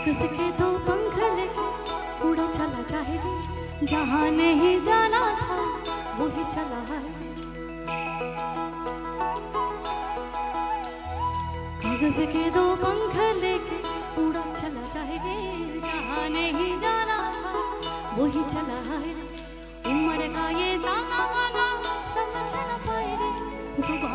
कागज़ के दो पंख लेके उड़ा चला जाए जहाँ नहीं जाना था, वही चला है कागज़ के दो पंख लेके उड़ा चला जाए जहाँ नहीं जाना था, वही चला है उम्र का ये दाना वाना समझ न पाए रे सुबह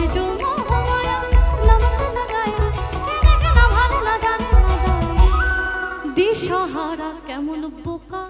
দিশাহারা কেমন বোকা?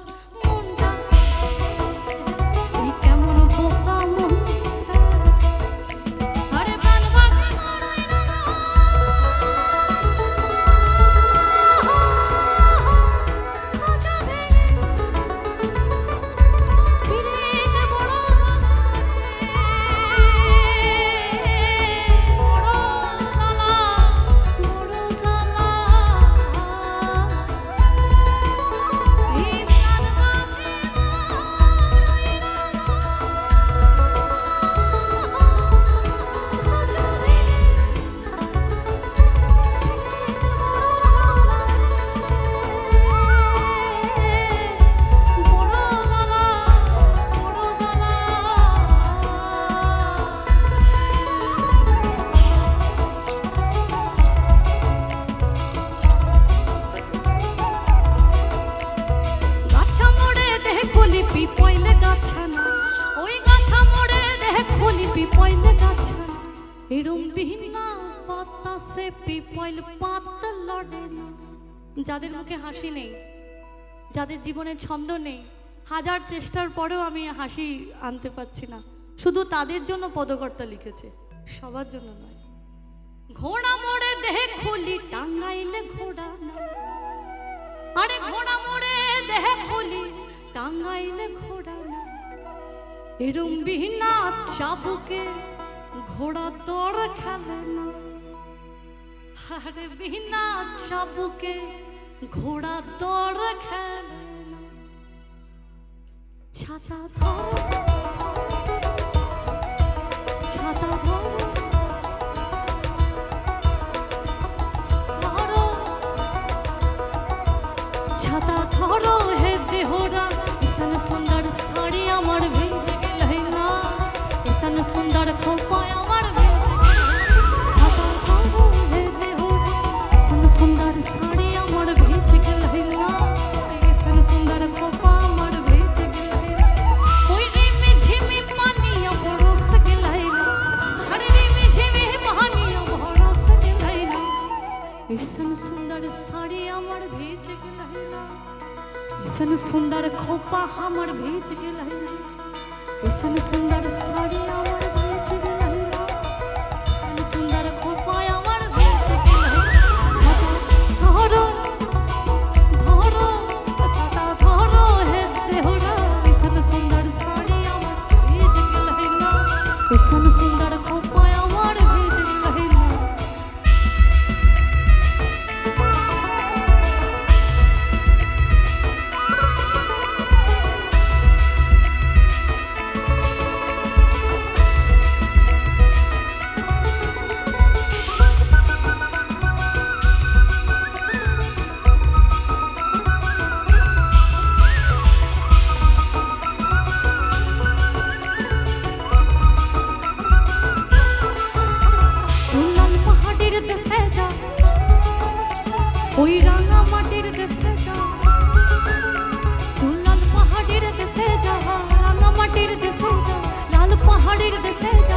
খলি পি গাছা না। ওই গাছা মোড়ে দেহ খলি পি গাছা এরম বিহীনা বাতাসে পি পয়ল পাত লড়ে না। যাদের মুখে হাসি নেই, যাদের জীবনে ছন্দ নেই, হাজার চেষ্টার পরেও আমি হাসি আনতে পারছি না। শুধু তাদের জন্য পদকর্তা লিখেছে, সবার জন্য নয়। ঘোড়া মোড়ে দেহ খুলি টাঙ্গাইলে ঘোড়া না। আরে ঘোড়া মোড়ে দেহ খুলি টাঙ্গাইলে ঘোড়া না এরম বিহীনা চাবুকে ঘোড়া তোর খেলে না আরে বিহীনা চাবুকে ঘোড়া তোর খেলে না ছাতা ধর। ছাতা ধরো। ছাতা ধরো হে দেহরা ভীষণ সুন্দর শাড়ি আমার ভেজ গেলাইলা ভীষণ সুন্দর খোপা আমার ভেজ গেলাইলা ভীষণ সুন্দর শাড়ি ওই রাঙা মাটির দেশে যা। তুলাল পাহাড়ের দেশে যা, রাঙা মাটির দেশে যা, লাল পাহাড়ের দেশে যা।